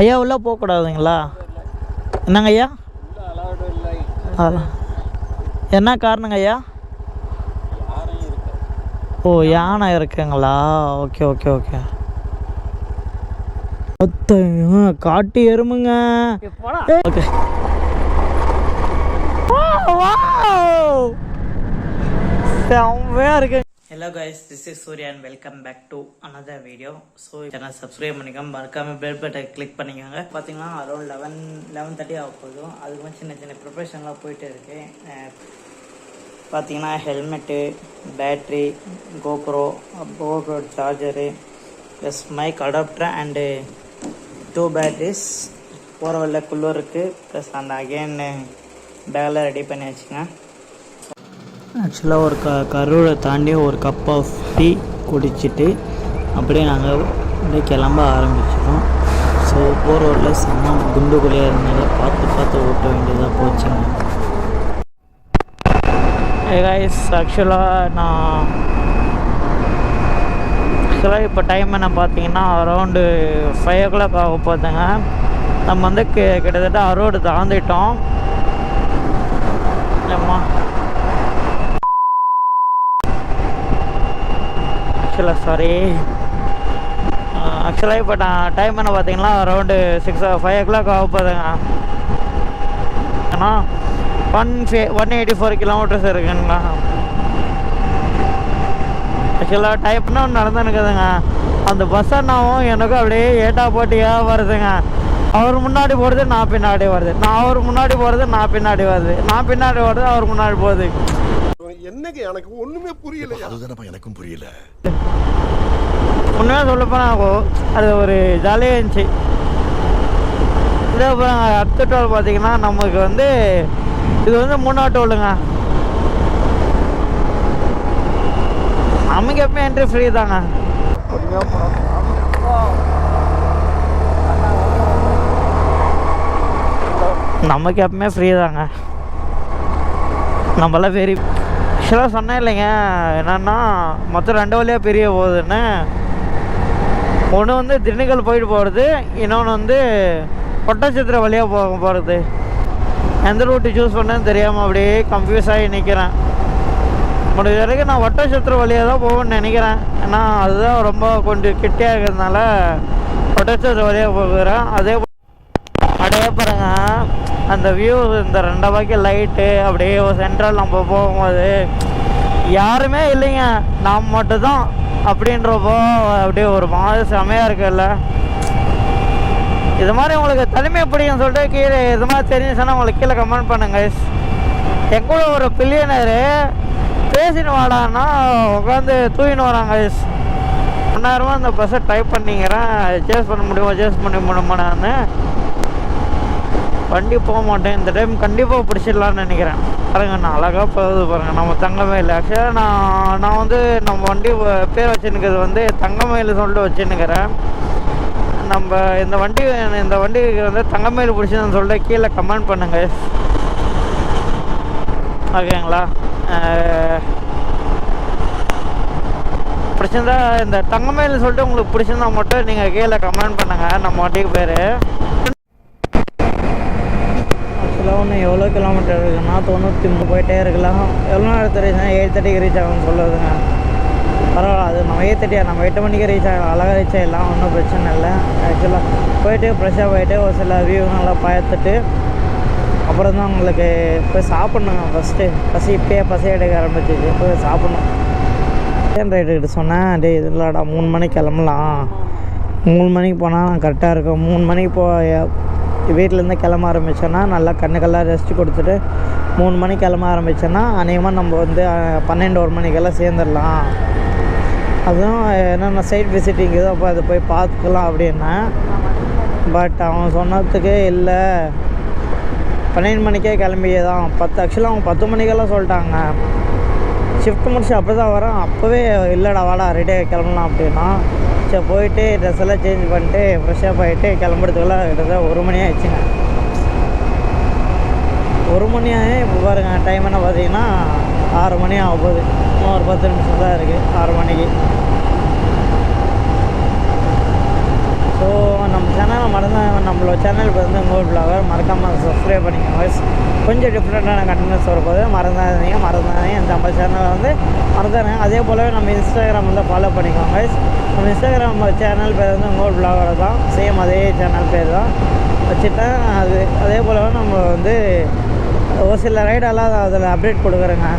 ஐயா உள்ளே போகக்கூடாதுங்களா? என்னங்க ஐயா? என்ன காரணங்க ஐயா? ஓ யானை இருக்குங்களா? Okay okay okay. காட்டு எருமுங்க. ஓகே. செம்மையாக இருக்கு. Hello guys this is Surya and welcome back to another video so channel subscribe பண்ணிக்கோங்க மறக்காம பெல் பட்டை கிளிக் பண்ணிக்கோங்க. பார்த்தீங்கன்னா அரௌண்ட் லெவன் லெவன் தேர்ட்டி ஆக போதும் அதுக்கு சின்ன சின்ன ப்ரிப்ரேஷன்லாம் போயிட்டு இருக்கு. பார்த்தீங்கன்னா helmet battery GoPro GoPro charger plus mic adapter and two batteries போகிற வழியில் குள்ளூருக்கு இருக்குது ப்ளஸ் அந்த அகெயின் பேக்கில் ரெடி பண்ணி வச்சுங்க ஆக்சுவலாக ஒரு க கரூரை தாண்டி ஒரு கப் ஆஃப் டீ குடிச்சிட்டு அப்படியே நாங்கள் அப்படியே கிளம்ப ஆரம்பிச்சிட்டோம். ஸோ போகிற ரோட்டில் செம்ம குண்டு குழியாக இருந்தனால பார்த்து பார்த்து ஓட்ட வேண்டியதாக போச்சுங்க கைஸ் ஆக்சுவலாக நான் ஆக்சுவலாக இப்போ டைம் என்ன பார்த்தீங்கன்னா அரௌண்டு ஃபைவ் ஓ கிளாக் ஆக போதுங்க. நம்ம வந்து கிட்டத்தட்ட அரோடு தாண்டிட்டோம். ஏம்மா ஆக்சுவலாக சாரி ஆக்சுவலாக இப்போ நான் டைம் என்ன பார்த்தீங்கன்னா around six five o'clock ஆக போகுதுங்க. ஏன்னா ஒன் ஃபே ஒன் எயிட்டி ஃபோர் கிலோமீட்டர்ஸ் இருக்குங்களா ஆக்சுவலாக டைப்னா ஒன்று நடந்துனுக்குதுங்க அந்த பஸ் அண்ணாவும் எனக்கும் அப்படியே ஏட்டா போட்டியாக வருதுங்க. அவர் முன்னாடி போகிறது நான் பின்னாடி வருது நான் அவர் முன்னாடி போகிறது நான் பின்னாடி வருது. நான் பின்னாடி வருது அவர் முன்னாடி போகுது. என்னங்க எனக்கு ஒண்ணுமே புரியலையா? அதுதானப்பா எனக்கும் புரியல. உண்மையாக சொல்லப்போனால் அது ஒரு ஜாலியாக இருந்துச்சு. இதே அப்புறம் அடுத்த டோல் பார்த்தீங்கன்னா நமக்கு வந்து இது வந்து மூணாவது டோலுங்க நமக்கு எப்போ என்ட்ரி ஃப்ரீ தாங்க. நமக்கு எப்பவுமே ஃப்ரீ தாங்க. நம்மளாம் வெறி ஆக்சுவலாக சொன்னேன் இல்லைங்க என்னன்னா மொத்தம் ரெண்டு வழியாக பிரிய போகுதுன்னு. ஒன்று வந்து திண்டுக்கல் போயிட்டு போகிறது இன்னொன்று வந்து ஒட்டச்சத்திர வழியாக போக போகிறது எந்த ரூட்டு சூஸ் பண்ணேன்னு தெரியாமல் அப்படியே கன்ஃபியூஸ் ஆகி நிற்கிறேன் முடிஞ்ச வரைக்கும் நான் ஒட்டச்சித்திர வழியாக தான் போகணும்னு நினைக்கிறேன். ஏன்னா அதுதான் ரொம்ப கொஞ்சம் கிட்டியாக இருக்கிறதுனால ஒட்டச்சித்திர வழியாக போகிறேன். அதே போ- பாருங்க அந்த வியூ இந்த ரெண்டு பாக்கி லைட்டு அப்படியே சென்ட்ரல் நம்ம போகும்போது யாருமே இல்லைங்க. நாம் மட்டும்தான். அப்படின்றப்போ அப்படியே ஒரு மாதிரி செமையாக இருக்குல்ல. இது மாதிரி உங்களுக்கு தனிமை பிடிக்கும் சொல்லிட்டு கீழே இது மாதிரி தெரிஞ்சுச்சுன்னா உங்களுக்கு கீழே கமெண்ட் பண்ணுங்க எங்கூட ஒரு பில்லியனரு பேசின்னு வாடான்னா உட்காந்து தூயின்னு வராங்க guys. ஒன்றாயிரமா அந்த பஸ்ஸை டைப் பண்ணிக்கிறேன். சேஸ் பண்ண முடியுமா சேஸ் பண்ணி முடியுமான்னு வண்டி போக மாட்டேன். இந்த டைம் கண்டிப்பாக பிடிச்சிடலான்னு நினைக்கிறேன். பாருங்க நான் அழகாக போகுது பாருங்கள் நம்ம தங்கமயில். ஆக்சுவலாக நான் நான் வந்து நம்ம வண்டி பேர் வச்சுருக்கிறது வந்து தங்கமயில் சொல்லிட்டு வச்சுன்னுக்கிறேன் நம்ம இந்த வண்டி இந்த வண்டிக்கு வந்து தங்கமயில் பிடிச்சதுன்னு சொல்லிட்டு கீழே கமெண்ட் பண்ணுங்க ஓகேங்களா பிடிச்சிருந்தா இந்த தங்கமயில் சொல்லிட்டு உங்களுக்கு பிடிச்சிருந்தா மட்டும் நீங்கள் கீழே கமெண்ட் பண்ணுங்கள் நம்ம வண்டிக்கு பேர். ஒன்று எவ்வளோ கிலோமீட்டர் இருக்குன்னா தொண்ணூற்றி மூணு போயிட்டே இருக்கலாம். எவ்வளோ நேரத்தில் ரீச் ஆகும் எயிட் தேர்ட்டிக்கு ரீச் ஆகும்னு சொல்லுதுங்க. பரவாயில்ல அது நம்ம எயிட் தேர்ட்டியா நம்ம எட்டு மணிக்கு ரீச் ஆகலாம் அழகாக ரீச் ஆகிடலாம் ஒன்றும் பிரச்சனை இல்லை. ஆக்சுவலாக போயிட்டு ஃப்ரெஷ்ஷாக போயிட்டு ஒரு சில வியூ நல்லா பார்த்துட்டு அப்புறம் தான் உங்களுக்கு போய் சாப்பிட்ணுங்க ஃபஸ்ட்டு பசி இப்போயே பசி எடுக்க ஆரம்பிச்சிச்சு போய் சாப்பிட்ணும். ஏன் ரைட்டுக்கிட்ட சொன்னேன் டேய் இது இல்லைடா மூணு மணிக்கு கிளம்பலாம். மூணு மணிக்கு போனால் கரெக்டாக இருக்கும். மூணு மணிக்கு போ வீட்டிலேருந்து கிளம்ப ஆரம்பித்தோன்னா நல்லா கண்ணுக்கெல்லாம் ரெஸ்ட் கொடுத்துட்டு மூணு மணிக்கு கிளம்ப ஆரம்பித்தோன்னா அநேகமாக நம்ம வந்து பன்னெண்டு ஒரு மணிக்கெல்லாம் சேர்ந்துடலாம். அதுவும் என்னென்ன சைட் விசிட்டிங் இதோ அப்போ அதை போய் பார்த்துக்கலாம் அப்படின்னா பட் அவன் சொன்னதுக்கு இல்லை. பன்னெண்டு மணிக்கே கிளம்பியே தான் பத்து ஆக்சுவலாக அவங்க பத்து மணிக்கெல்லாம் சொல்லிட்டாங்க. ஷிஃப்ட் முடிச்சு அப்போ தான் வரோம் அப்போவே இல்லைடா வாடா ரெடியாக கிளம்பலாம் அப்படின்னா சரி போயிட்டு ட்ரெஸ் எல்லாம் சேஞ்ச் பண்ணிட்டு ஃப்ரெஷ்ஷாக ஆகிட்டு கிளம்புறதுக்குள்ள கிட்டத்தட்ட ஒரு மணி ஆயிடுச்சுங்க. ஒரு மணி ஆகி இப்போ பாருங்கள் டைம் என்ன பார்த்தீங்கன்னா ஆறு மணி ஆகும் போகுது இன்னும் ஒரு பத்து நிமிஷம் தான் இருக்குது ஆறு மணிக்கு. ஸோ நம்ம சேனலை மறந்து நம்மளோட சேனல் வந்து உங்கள் பிளாகர் மறக்காமல் சப்ஸ்கிரைப் பண்ணிக்கோங்க வாய்ஸ் கொஞ்சம் டிஃப்ரெண்ட்டான கண்டென்ட்ஸ் வரப்போது மறந்தாதீங்க மறந்தாதீங்க. இந்த நம்ம சேனலை வந்து மறந்துடுங்க அதே போலவே நம்ம இன்ஸ்டாகிராம் வந்து ஃபாலோ பண்ணிக்கோங்க வாய்ஸ் நம்ம இன்ஸ்டாகிராம் சேனல் பேர் வந்து உங்கள் பிளாகர் தான். சேம் அதே சேனல் பேர் தான். வச்சுட்டேன் அது அதே போலவே நம்ம வந்து ஒரு சில ரைடெல்லாம் அதில் அப்டேட் கொடுக்குறேங்க.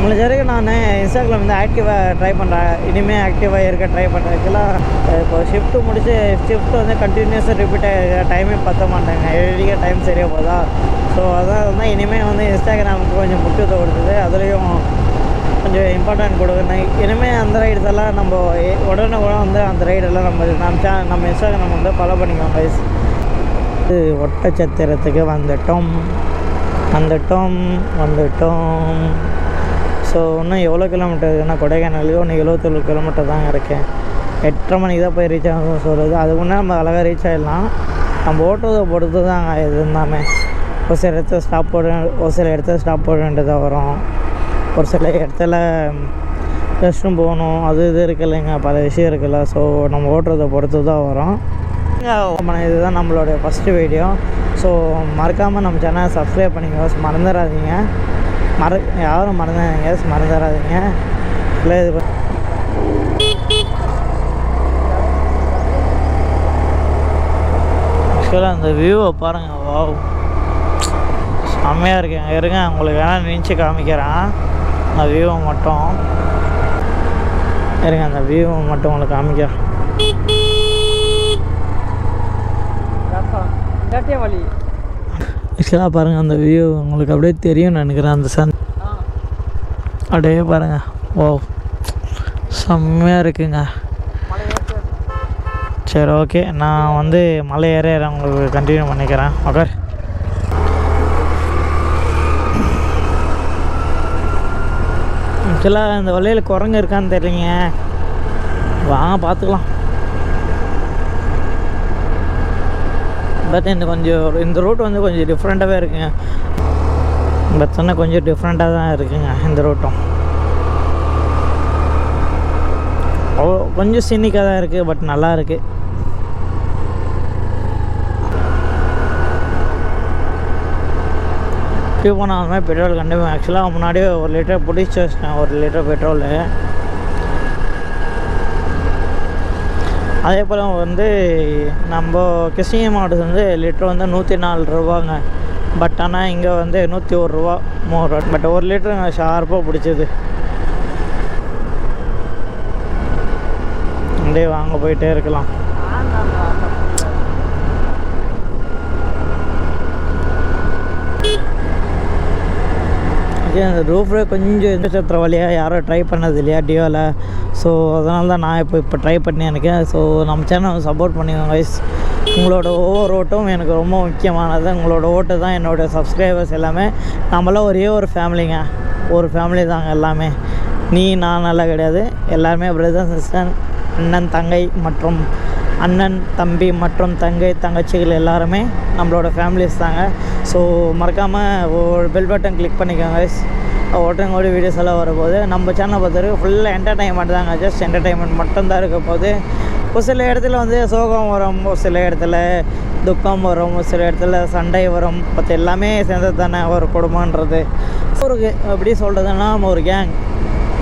முடிஞ்ச வரைக்கும் நான் இன்ஸ்டாகிராம் வந்து ஆக்டிவாக ட்ரை பண்ணுறேன் இனிமேல் ஆக்டிவாக இருக்க ட்ரை பண்ணுறேன் ஆக்சுவலாக இப்போ ஷிஃப்ட்டு முடிச்சு ஷிஃப்ட் வந்து கண்டினியூஸாக ரிப்பீட் ஆகிருக்க டைமே பற்ற மாட்டேங்க. எழுதிக்க டைம் சரியாக போதா? ஸோ அதான் வந்து இனிமேல் வந்து இன்ஸ்டாகிராமுக்கு கொஞ்சம் முக்கியத்துவம் கொடுத்தது அதுலேயும் கொஞ்சம் இம்பார்ட்டன்ட் கொடுக்கணும் இனிமேல் அந்த ரைட்ஸ் எல்லாம் நம்ம உடனே கூட வந்து அந்த ரைடெல்லாம் நம்ம நம்ம சே நம்ம இன்ஸ்டாகிராம் வந்து ஃபாலோ பண்ணிக்கலாம் guys. இது ஒட்டச்சத்திரத்துக்கு வந்துட்டோம். வந்துட்டோம். வந்துட்டோம். ஸோ இன்னும் எவ்வளோ கிலோமீட்டர் இருக்குன்னா கொடைக்கானலுக்கு ஒன்று எழுபத்தொழு கிலோமீட்டர் தான் இருக்கேன். எட்டரை மணிக்கு தான் போய் ரீச் ஆகும் சொல்கிறது அதுக்கு முன்னே நம்ம அழகாக ரீச் ஆகிடலாம் நம்ம ஓட்டுறதை பொறுத்து தான் இது ஒரு சில இடத்துல ஸ்டாப் போட ஒரு சில இடத்துல ஸ்டாப் போட வேண்டியதாக வரும். ஒரு சில இடத்துல ரெஸ்ட் ரூம் போகணும். அது இது இருக்குல்லைங்க பல விஷயம் இருக்குல்ல. ஸோ நம்ம ஓட்டுறதை பொறுத்து தான் வரும். இதுதான் நம்மளுடைய ஃபஸ்ட்டு வீடியோ ஸோ மறக்காமல் நம்ம சேனலை சப்ஸ்கிரைப் பண்ணிக்கோ மறந்துடாதீங்க. மற யாரும் மறந்துடாதீங்க மறந்துடாதீங்க இல்லை இது ஆக்சுவலாக அந்த வியூவை பாருங்கள் வாவ் செம்மையாக இருக்குங்க இருங்க உங்களுக்கு வேணால் நினச்சி காமிக்கிறேன். அந்த வியூவை மட்டும். இருங்க அந்த வியூவை மட்டும் உங்களுக்கு காமிக்கிறேன். வழி ஆக்சுவலாக பாருங்கள் அந்த வியூ உங்களுக்கு அப்படியே தெரியும்னு நினைக்கிறேன். அந்த சன் அப்படியே பாருங்கள் ஓ செம்மையாக இருக்குங்க. சரி ஓகே நான் வந்து மலை ஏற ஏற உங்களுக்கு கண்டினியூ பண்ணிக்கிறேன் ஓகே ஆக்சுவலாக இந்த வழியில் குரங்கு இருக்கான்னு தெரியலீங்க. வாங்க பார்த்துக்கலாம். பட் இந்த கொஞ்சம் இந்த ரூட் வந்து கொஞ்சம் டிஃப்ரெண்ட்டாகவே இருக்குங்க. பட் சொன்னால் கொஞ்சம் டிஃப்ரெண்ட்டாக தான் இருக்குங்க இந்த ரூட்டும் அவ்வளோ கொஞ்சம் சின்னிக்காக தான் இருக்குது பட் நல்லா இருக்குது இப்படி போனாலுமே பெட்ரோல் கண்டிப்பாக ஆக்சுவலாக முன்னாடியே ஒரு லிட்டர் பிடிச்சி வச்சிட்டேன் ஒரு லிட்டர் பெட்ரோலு அதே போல் வந்து நம்ம கிருஷ்ணகிரி மாவட்டத்தில் வந்து லிட்டர் வந்து நூற்றி நாலு ரூபாங்க. பட் ஆனால் இங்கே வந்து நூற்றி ஒரு ரூபா மூணு பட் ஒரு லிட்டர் ஷார்ப்பாக பிடிச்சது. அப்படியே வாங்க போயிட்டே இருக்கலாம். இந்த அந்த கொஞ்சம் எந்த சத்திர வழியாக யாரும் ட்ரை பண்ணது இல்லையா டியோவில் ஸோ அதனால தான் நான் இப்போ இப்போ ட்ரை பண்ணி இருக்கேன் ஸோ நம்ம சேனல் சப்போர்ட் பண்ணிக்கோங்க guys. உங்களோட ஒவ்வொரு ஓட்டும் எனக்கு ரொம்ப முக்கியமானது. உங்களோட ஓட்டு தான் என்னோட சப்ஸ்கிரைபர்ஸ் எல்லாமே. நம்மளாம் ஒரே ஒரு ஃபேமிலிங்க ஒரு ஃபேமிலி தாங்க எல்லாமே. நீ நான் நல்லா கிடையாது. எல்லாருமே பிரதர் சிஸ்டர் அண்ணன் தங்கை மற்றும் அண்ணன் தம்பி மற்றும் தங்கை தங்கச்சிகள் எல்லாருமே நம்மளோட ஃபேமிலிஸ் தாங்க. ஸோ மறக்காமல் ஒரு பெல் பட்டன் கிளிக் பண்ணிக்கோங்க guys. ஓட்டங்கோடி வீடியோஸ் எல்லாம் வரும்போது நம்ம சேனலை பொறுத்தவரைக்கும் ஃபுல்லாக என்டர்டைன்மெண்ட் தாங்க. ஜஸ்ட் என்டர்டைன்மெண்ட் மட்டும்தான் இருக்க போது ஒரு சில இடத்துல வந்து சோகம் வரும் ஒரு சில இடத்துல துக்கம் வரும் ஒரு சில இடத்துல சண்டை வரும். பற்றி எல்லாமே சேர்ந்தது தானே ஒரு குடும்பன்றது ஒரு எப்படி சொல்கிறதுன்னா நம்ம ஒரு கேங்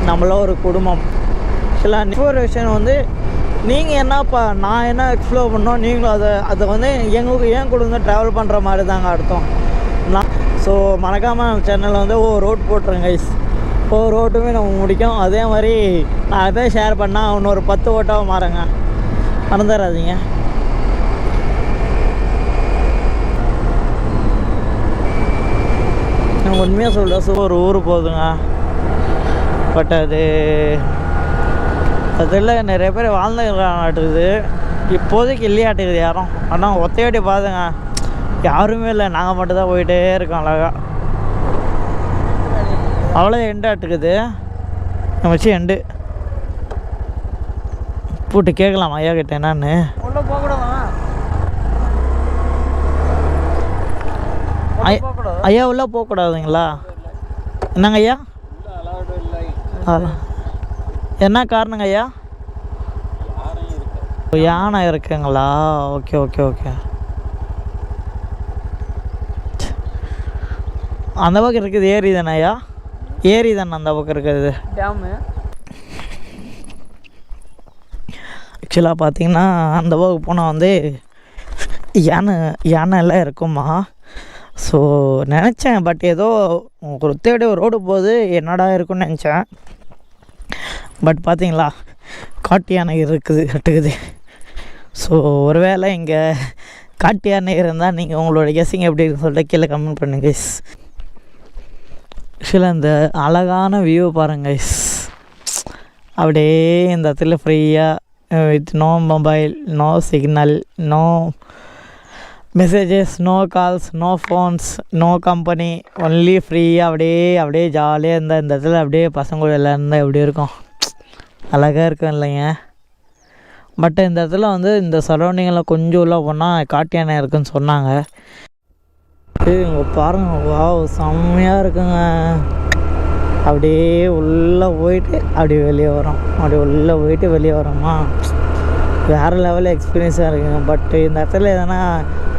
நம்மளாம் ஒரு குடும்பம். சில ஒரு விஷயம் வந்து நீங்கள் என்னப்பா நான் என்ன எக்ஸ்ப்ளோர் பண்ணோம்? நீங்களும் அதை அதை வந்து எங்களுக்கு ஏன் கொடுங்க ட்ராவல் பண்ணுற மாதிரி தாங்க அர்த்தம். நான் ஸோ மறக்காமல் நம்ம சேனலில் வந்து ஓ ரோட் போட்டுருங்க கைஸ் ஓ ரோட்டுமே நம்ம முடிக்கும். அதே மாதிரி நான் அதே ஷேர் பண்ணால் இன்னொரு பத்து ஓட்டாக மாறுங்க. மறந்துடாதீங்க நான் உண்மையாக சொல்கிறேன் ஸோ ஒரு ஊர் போகுதுங்க பட் அது அதில் நிறைய பேர் வாழ்ந்துருக்காங்கட்டுக்குது இப்போதைக்கு இல்லையாட்டுக்குது யாரும். ஆனால் ஒத்தையாட்டி பாருங்க. யாருமே இல்லை. நாங்கள் மட்டும் தான் போயிட்டே இருக்கோம் அழகா. அவ்வளோ எண்டாட்டுக்குது நம்ம வச்சு எண்டு போட்டு கேட்கலாம் ஐயா கிட்ட என்னன்னு. ஐயா உள்ளே போகக்கூடாதுங்களா என்னங்க ஐயா? என்ன காரணங்க ஐயா? யானை இருக்குங்களா? Okay okay okay. அந்த பக்கம் இருக்குது ஏரி தானேயா ஏரி தானே அந்த பக்கம் இருக்கிறது டேமு. ஆக்சுவலாக பார்த்தீங்கன்னா அந்த பக்கம் போனால் வந்து யானை யானை எல்லாம் இருக்குமா ஸோ நினச்சேன் பட் ஏதோ ஒரு தேடி ரோடு போகுது என்னடா இருக்குன்னு நினச்சேன். பட் பார்த்தீங்களா காட்டு யானை இருக்குது கட்டுக்குது ஸோ ஒருவேளை இங்கே காட்டு யானை இருந்தால் நீங்கள் உங்களோட கெஸிங் எப்படி இருக்குன்னு சொல்லிட்டு கீழே கமெண்ட் பண்ணுங்க. ஆக்சுவலாக இந்த அழகான வியூ பாருங்க guys. அப்படியே இந்த இடத்துல ஃப்ரீயாக with no mobile no signal no messages no calls no phones no company only ஃப்ரீயாக அப்படியே அப்படியே ஜாலியாக இருந்தால் இந்த இடத்துல அப்படியே பசங்க கூட இருந்தால் எப்படி இருக்கும்? அழகாக இருக்கும் இல்லைங்க. பட் இந்த இடத்துல வந்து இந்த சரௌண்டிங்கில் கொஞ்சம் உள்ள போனால் காட்டு யானை இருக்குன்னு சொன்னாங்க. இங்கே பாருங்க. வாவ் செம்மையாக இருக்குங்க. அப்படியே உள்ளே போயிட்டு அப்படியே வெளியே வரோம். அப்படியே உள்ளே போயிட்டு வெளியே வரோமா? வேறு லெவலில் எக்ஸ்பீரியன்ஸாக இருக்குங்க. பட் இந்த இடத்துல எதனா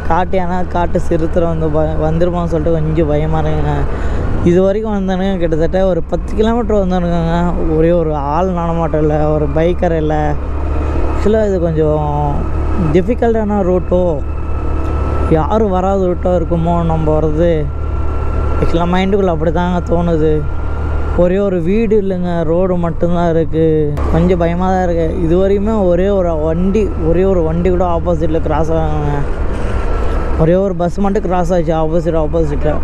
காட்டு யானை காட்டு சிறுத்தை வந்து ப வந்துருமான்னு சொல்லிட்டு கொஞ்சம் பயமாக இருக்குங்க. இது வரைக்கும் வந்தானுங்க. கிட்டத்தட்ட ஒரு பத்து கிலோமீட்டர் வந்தானுங்க ஒரே ஒரு ஆள் நடமாட்டம் இல்லை ஒரு பைக்கர் இல்லை. ஆக்சுவலாக இது கொஞ்சம் டிஃபிகல்ட்டான ரூட்டோ யாரும் வராத ரூட்டோ இருக்குமோ நம்ம வர்றது? ஆக்சுவலாக மைண்டுக்குள்ளே அப்படி தாங்க தோணுது. ஒரே ஒரு வீடு இல்லைங்க ரோடு மட்டும்தான் இருக்குது கொஞ்சம் பயமாக தான் இருக்குது இது வரையுமே ஒரே ஒரு வண்டி ஒரே ஒரு வண்டி கூட ஆப்போசிட்டில் கிராஸ் ஆகுங்க ஒரே ஒரு பஸ் மட்டும் கிராஸ் ஆச்சு ஆப்போசிட் ஆப்போசிட்டில்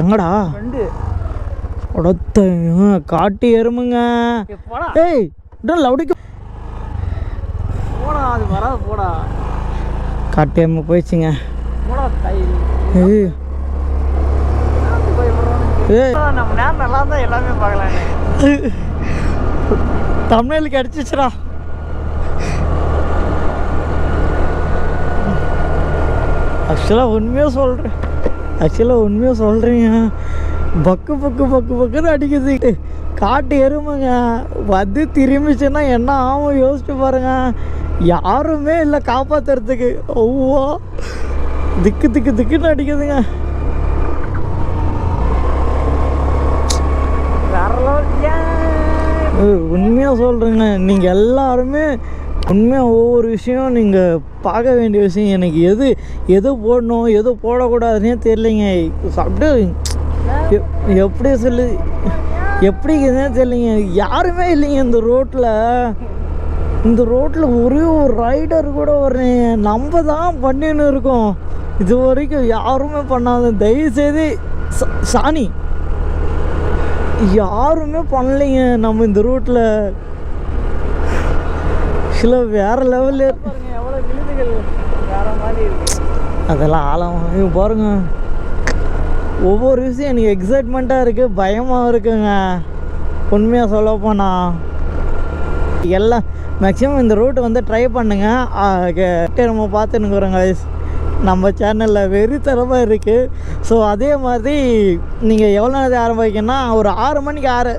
எங்கடா? உடத்த காட்டு எறும்புங்க போடா. ஏய் லவுடிக்கு அது வராது போடா. காட்டு எறும்பு போயிடுச்சுங்க. போடா ஏய் நம்ம நேரம் நல்லா இருந்தால் எல்லாமே பார்க்கலாம் தமிழுக்கு அடிச்சிச்சுடா ஆக்சுவலாக உண்மையாக சொல்கிறேன் ஆக்சுவலாக உண்மையாக சொல்கிறீங்க பக்கு பக்கு பக்கு பக்குன்னு அடிக்குது. காட்டு எருமைங்க. வந்து திரும்பிச்சுன்னா என்ன ஆகும்? யோசிச்சு பாருங்க. யாருமே இல்லை காப்பாற்றுறதுக்கு ஒவ்வொ திக்கு திக்கு திக்குன்னு அடிக்குதுங்க. வேற லெவல் உண்மையாக சொல்கிறேங்க நீங்கள் எல்லாருமே உண்மையாக ஒவ்வொரு விஷயம் நீங்கள் பார்க்க வேண்டிய விஷயம். எனக்கு எது எது போடணும் எது போடக்கூடாதுன்னே தெரியலைங்க. அப்படியே எப்படி சொல்லு எப்படிங்கிறதே தெரியலைங்க. யாருமே இல்லைங்க இந்த ரோட்டில் இந்த ரோட்டில் ஒரே ஒரு ரைடர் கூட ஒரு நம்ம தான் பண்ணின்னு இருக்கோம். இது வரைக்கும் யாருமே பண்ணாத தயவுசெய்து சாணி. யாருமே பண்ணலைங்க நம்ம இந்த ரூட்டில் சில வேறு லெவலில் அதெல்லாம் ஆழம் இங்க பாருங்க. ஒவ்வொரு விஷயம் எனக்கு எக்ஸைட்மெண்ட்டாக இருக்குது பயமாக இருக்குங்க. உண்மையாக சொல்ல போனால் எல்லாம் மேக்ஸிமம் இந்த ரூட் வந்து ட்ரை பண்ணுங்க. நம்ம பார்த்துன்னுக்குறோங்க நம்ம சேனலில் வெறித்தரமாக இருக்குது ஸோ அதே மாதிரி நீங்கள் எவ்வளோ நேரத்தை ஆரம்பிக்கணும்னா ஒரு ஆறு மணிக்கு ஆறு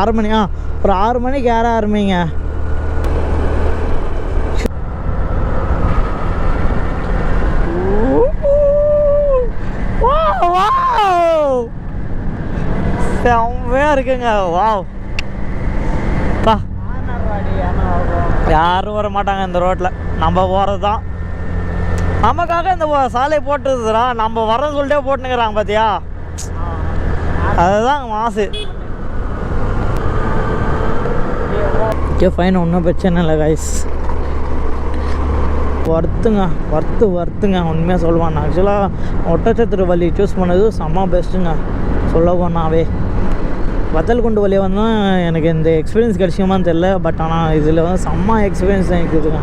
ஆறு மணி ஆ ஒரு ஆறு மணிக்கு ஏற ஆரம்பிங்க. செம்மையாக இருக்குங்க. வாவ் பா. யாரும் வர மாட்டாங்க இந்த ரோட்டில் நம்ம போகிறது தான் நமக்காக இந்த சாலை போட்டுருதுடா. நம்ம வர சொல்லிட்டே போட்டுனுக்குறாங்க பார்த்தியா அதுதான் மாசு. ஓகே ஃபைன் ஒன்றும் பிரச்சனை இல்லை கைஸ் ஒர்த்துங்க ஒர்த்து ஒர்த்துங்க உண்மையாக சொல்லுவான். ஆக்சுவலாக ஒட்டச்சத்திர வழி சூஸ் பண்ணது செம்ம பெஸ்ட்டுங்க சொல்ல போனாவே. வத்தல் குண்டு வழியாக வந்தால் எனக்கு இந்த எக்ஸ்பீரியன்ஸ் கிடைச்சிக்குமான்னு தெரில பட் ஆனால் இதில் வந்து செம்ம எக்ஸ்பீரியன்ஸ் தான் இருக்குதுங்க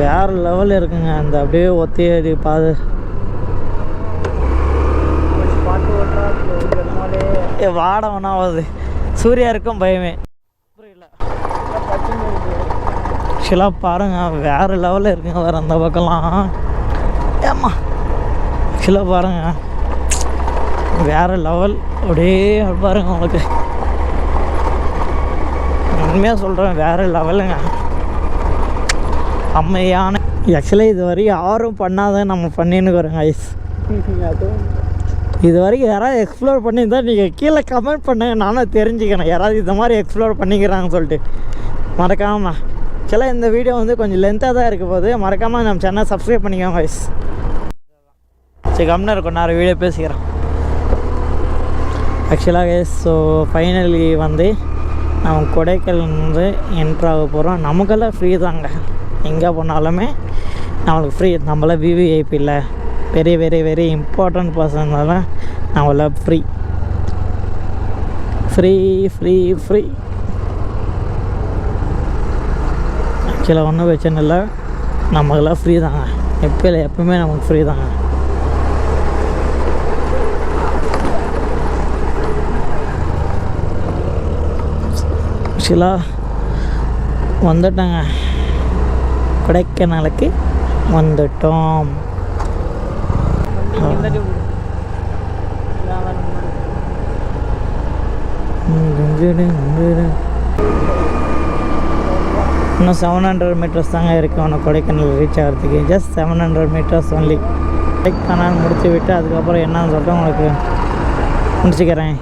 வேறு லெவலில் இருக்குங்க. அந்த அப்படியே ஒத்தையடி பாது. வாடவனாவது ஏ சூர்யா இருக்கும் பயமே. புரியல. ஆக்சுவலாக பாருங்க வேறு லெவலில் இருக்குங்க. வேறு அந்த பக்கம்லாம். ஏம்மா? ஆக்சுவலாக பாருங்க. வேறு லெவல் அப்படியே பாருங்க உங்களுக்கு. உண்மையாக சொல்கிறேன் வேறு லெவலுங்க அம்மையான. ஆக்சுவலாக இது வரைக்கும் யாரும் பண்ணாத நம்ம பண்ணின்னு வரோங்க ஐஸ் இது வரைக்கும் யாராவது எக்ஸ்ப்ளோர் பண்ணியிருந்தால் நீங்கள் கீழே கமெண்ட் பண்ணுங்க நானும் தெரிஞ்சுக்கணும் யாராவது இந்த மாதிரி எக்ஸ்ப்ளோர் பண்ணிக்கிறாங்கன்னு சொல்லிட்டு. மறக்காமல் ஆக்சுவலாக இந்த வீடியோ வந்து கொஞ்சம் லென்த்தாக தான் இருக்க போது மறக்காமல் நம்ம சேனல் சப்ஸ்கிரைப் பண்ணிக்கோங்க ஐஸ் சரி கம்னா இருக்கும் நான் வீடியோ பேசிக்கிறேன். ஆக்சுவலாக ஸோ ஃபைனலி வந்து நம்ம கொடைக்கானல் வந்து என்ட்ரு ஆக போகிறோம் நமக்கெல்லாம் ஃப்ரீ தாங்க. எங்கே போனாலுமே நம்மளுக்கு ஃப்ரீ நம்மளாம் விவிஐபி இல்லை. வெரி வெரி வெரி இம்பார்ட்டண்ட் பர்சன்னால நம்மளாம் ஃப்ரீ ஃப்ரீ ஃப்ரீ ஃப்ரீ ஆக்சுவலாக ஒன்றும் பிரச்சனை இல்லை. நமக்கெல்லாம் ஃப்ரீ தாங்க. எப்போ இல்லை எப்பவுமே நமக்கு ஃப்ரீ தாங்க. ஆக்சுவலாக வந்துட்டோங்க. கொடைக்கானலுக்கு வந்துட்டோம். இன்னும் செவன் ஹண்ட்ரட் மீட்டர்ஸ் தாங்க இருக்குது ஒன்று கொடைக்கானல் ரீச் ஆகிறதுக்கு. Just seven hundred metres only Kodaikanal முடிச்சு விட்டு அதுக்கப்புறம் என்னன்னு சொல்லிட்டு உங்களுக்கு முடிச்சுக்கிறேன்.